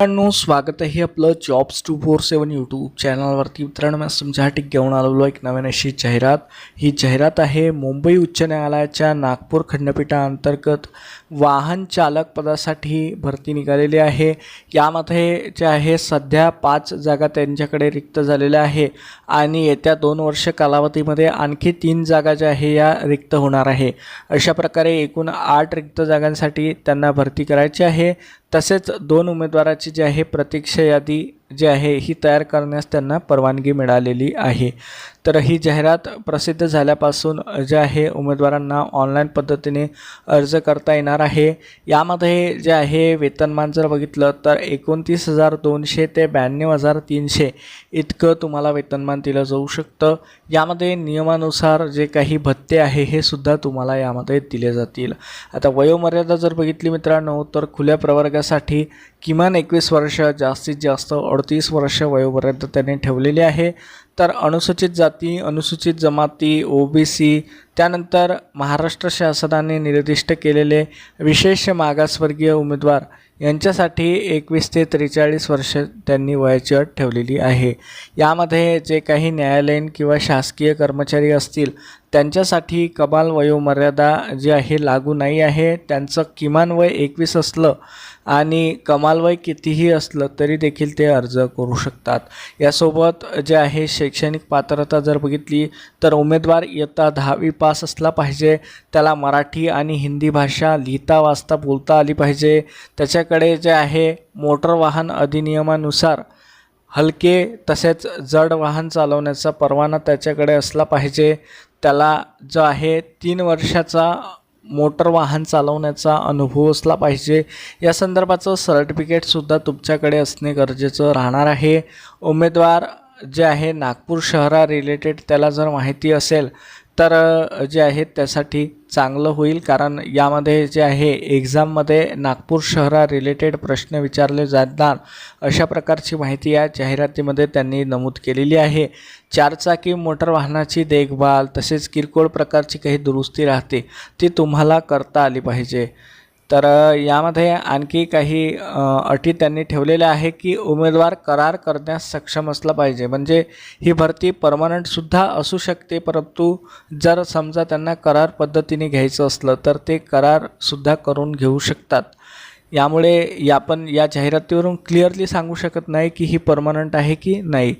मित्रांनो स्वागत आहे आपलं jobs two four seven YouTube चॅनलवरती मित्रांनो मी तुमच्यासाठी घेऊन आलेलो एक नवीन अशी जाहिरात. ही जाहिरात आहे मुंबई उच्च न्यायालयाच्या नागपूर खंडपीठाअंतर्गत वाहन चालक पदासाठी भरती निघालेली आहे. यामध्ये जे आहे सध्या पाच जागा त्यांच्याकडे रिक्त झालेल्या आहे आणि येत्या दोन वर्ष कालावधीमध्ये आणखी तीन जागा ज्या आहे या रिक्त होणार आहे. अशा प्रकारे एकूण आठ रिक्त जागांसाठी त्यांना भरती करायची आहे. तसेच दोन उमेदवाराची जी आहे प्रतीक्षा यादी जी आहे ही तयार करण्यास त्यांना परवानगी मिळालेली आहे. तर ही जाहिरात प्रसिद्ध झाल्यापासून जे आहे उमेदवारांना ऑनलाईन पद्धतीने अर्ज करता येणार आहे. यामध्ये जे आहे वेतनमान जर बघितलं तर एकोणतीस हजार दोनशे ते ब्याण्णव हजार तीनशे इतकं तुम्हाला वेतनमान दिलं जाऊ शकतं. यामध्ये नियमानुसार जे काही भत्ते आहे हे सुद्धा तुम्हाला यामध्ये दिले जातील. आता वयोमर्यादा जर बघितली मित्रांनो तर खुल्या प्रवर्गासाठी किमान एकवीस वर्ष जास्तीत जास्त अडतीस वर्ष वयोपर्यंत त्यांनी ठेवलेली आहे. तर अनुसूचित जाती अनुसूचित जमाती ओ बी सी त्यानंतर महाराष्ट्र शासनाने निर्दिष्ट केलेले विशेष मागासवर्गीय उमेदवार यांच्यासाठी एकवीस ते त्रेचाळीस वर्ष त्यांनी वयाची अट ठेवलेली आहे. यामध्ये जे काही न्यायालयीन किंवा शासकीय कर्मचारी असतील त्यांच्यासाठी कमाल वयोमर्यादा जी आहे लागू नाही आहे. त्यांचं किमान वय एकवीस असलं आणि कमाल वय कितीही असलं तरी देखील ते अर्ज करू शकतात. यासोबत जे आहे शैक्षणिक पात्रता जर बघितली तर उमेदवार इयत्ता दहावी पास असला पाहिजे. त्याला मराठी आणि हिंदी भाषा लिहिता वाचता बोलता आली पाहिजे. त्याच्याकडे जे आहे मोटर वाहन अधिनियमानुसार हलके तसेच जड वाहन चालवण्याचा परवाना त्याच्याकडे असला पाहिजे. त्याला जो आहे तीन वर्षाचा मोटर वाहन चालवण्याचा अनुभव असला पाहिजे. या संदर्भाचं सर्टिफिकेटसुद्धा तुमच्याकडे असणे गरजेचं राहणार आहे. उमेदवार जे आहे नागपूर शहरा रिलेटेड त्याला जर माहिती असेल तर जे आहे त्यासाठी चांगलं होईल. कारण यामध्ये जे आहे एक्झाममध्ये नागपूर शहरा रिलेटेड प्रश्न विचारले जाणार अशा प्रकारची माहिती या जाहिरातीमध्ये त्यांनी नमूद केलेली आहे. चारचाकी मोटर वाहनाची देखभाल तसेच किरकोळ प्रकारची काही दुरुस्ती राहते ती तुम्हाला करता आली पाहिजे. तर यामध्ये आणखी काही अटी त्यांनी ठेवलेल्या आहे की उमेदवार करार करण्यास सक्षम असला पाहिजे. म्हणजे ही भरती परमनंटसुद्धा असू शकते परंतु जर समजा त्यांना करार पद्धतीने घ्यायचं असलं तर ते करारसुद्धा करून घेऊ शकतात. यामुळे या आपण या जाहिरातीवरून क्लिअरली सांगू शकत नाही की ही परमनंट आहे की नाही.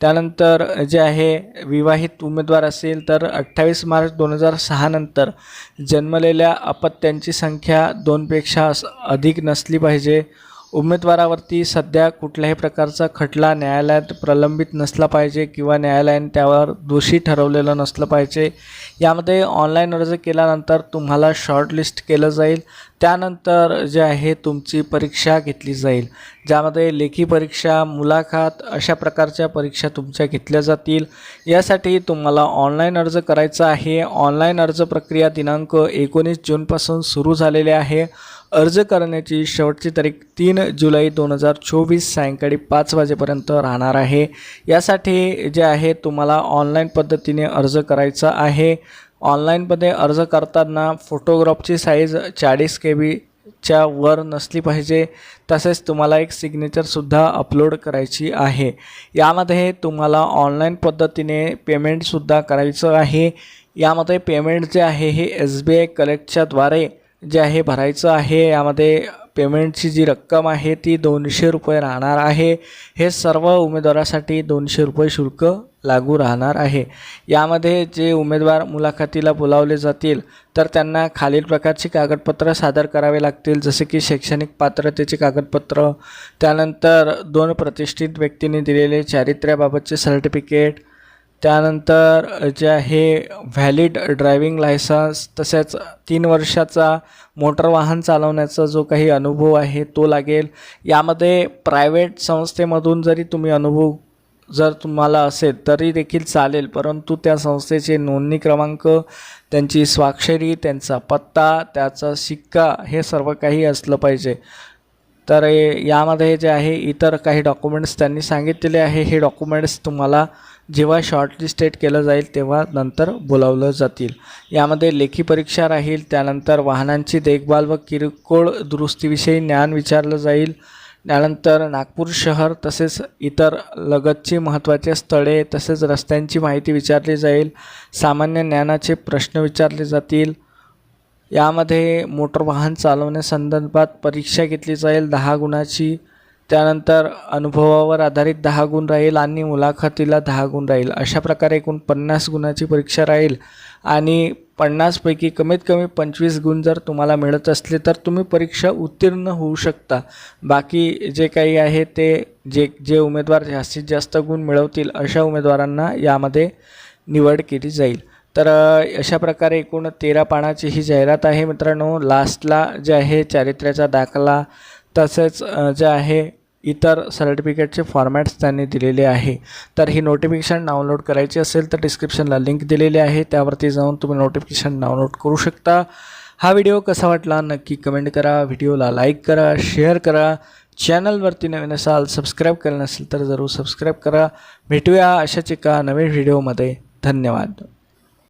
त्यानंतर जे आहे विवाहित उमेदवार असेल तर अठ्ठावीस मार्च दोन हजार सहानंतर जन्मलेल्या अपत्यांची संख्या दोनपेक्षा अधिक नसली पाहिजे. उमेदवारावरती सध्या कुठल्याही प्रकारचा खटला न्यायालयात प्रलंबित नसला पाहिजे किंवा न्यायालयाने त्यावर दोषी ठरवलेलं नसलं पाहिजे. यामध्ये ऑनलाईन अर्ज केल्यानंतर तुम्हाला शॉर्टलिस्ट केलं जाईल. त्यानंतर जे आहे तुमची परीक्षा घेतली जाईल. ज्यामध्ये लेखी परीक्षा मुलाखत अशा प्रकारच्या परीक्षा तुमच्या घेतल्या जातील. यासाठी तुम्हाला ऑनलाईन अर्ज करायचा आहे. ऑनलाईन अर्ज प्रक्रिया दिनांक एकोणीस जूनपासून सुरू झालेले आहे. अर्ज करण्याची शेवटची तारीख तीन जुलै दोन हजार चोवीस सायंकाळी पाच वाजेपर्यंत राहणार आहे. यासाठी जे आहे तुम्हाला ऑनलाईन पद्धतीने अर्ज करायचा आहे. ऑनलाईनमध्ये अर्ज करताना फोटोग्राफची साईज चाळीस के बीच्या वर नसली पाहिजे. तसेच तुम्हाला एक सिग्नेचरसुद्धा अपलोड करायची आहे. यामध्ये तुम्हाला ऑनलाईन पद्धतीने पेमेंटसुद्धा करायचं आहे. यामध्ये पेमेंट जे आहे हे एस बी आय कलेक्टच्याद्वारे जे आहे भरायचं आहे यामध्ये पेमेंटची जी रक्कम आहे ती दोनशे रुपये राहणार आहे. हे सर्व उमेदवारासाठी दोनशे रुपये शुल्क लागू राहणार आहे. यामध्ये जे उमेदवार मुलाखतीला बोलावले जातील तर त्यांना खालील प्रकारची कागदपत्र सादर करावे लागतील जसे की शैक्षणिक पात्रतेचे कागदपत्र त्यानंतर दोन प्रतिष्ठित व्यक्तींनी दिलेले चारित्र्याबाबतचे सर्टिफिकेट त्यानंतर जे आहे व्हॅलिड ड्रायविंग लायसन्स तसेच तीन वर्षाचा मोटर वाहन चालवण्याचा जो काही अनुभव आहे तो लागेल. यामध्ये प्रायव्हेट संस्थेमधून जरी तुम्ही अनुभव जर तुम्हाला असेल तरी देखील चालेल. परंतु त्या संस्थेचे नोंदणी क्रमांक त्यांची स्वाक्षरी त्यांचा पत्ता त्याचा शिक्का हे सर्व काही असलं पाहिजे. तर यामध्ये जे आहे इतर काही डॉक्युमेंट्स त्यांनी सांगितलेले आहे. हे डॉक्युमेंट्स तुम्हाला जेव्हा शॉर्टलिस्टेड केलं जाईल तेव्हा नंतर बोलावलं जातील. यामध्ये लेखी परीक्षा राहील त्यानंतर वाहनांची देखभाल व किरकोळ दुरुस्तीविषयी ज्ञान विचारलं जाईल. त्यानंतर नागपूर शहर तसेच इतर लगतची महत्त्वाचे स्थळे तसेच रस्त्यांची माहिती विचारली जाईल. सामान्य ज्ञानाचे प्रश्न विचारले जातील. यामध्ये मोटर वाहन चालवण्यासंदर्भात परीक्षा घेतली जाईल दहा गुणाची. त्यानंतर अनुभवावर आधारित दहा गुण राहील आणि मुलाखतीला दहा गुण राहील. अशा प्रकारे एकूण पन्नास गुणाची परीक्षा राहील. आणि पन्नासपैकी कमीत कमी पंचवीस गुण जर तुम्हाला मिळत असले तर तुम्ही परीक्षा उत्तीर्ण होऊ शकता. बाकी जे काही आहे ते जे जे उमेदवार जास्तीत जास्त गुण मिळवतील अशा उमेदवारांना यामध्ये निवड केली जाईल. तर अशा प्रकारे एकूण तेरा पानाची ही जाहिरात आहे मित्रांनो. लास्टला जे आहे चारित्र्याचा दाखला तसेच जे आहे इतर सर्टिफिकेटचे फॉर्मॅट्स त्यांनी दिलेले आहे. तर ही नोटिफिकेशन डाउनलोड करायची असेल तर डिस्क्रिप्शनला लिंक दिलेली आहे. त्यावरती जाऊन तुम्ही नोटिफिकेशन डाउनलोड करू शकता. हा व्हिडिओ कसा वाटला नक्की कमेंट करा. व्हिडिओला लाईक करा शेअर करा. चॅनलवरती नवीन असाल सबस्क्राईब केलं नसेल तर जरूर सबस्क्राईब करा. भेटूया अशाच एका नवीन व्हिडिओमध्ये धन्यवाद.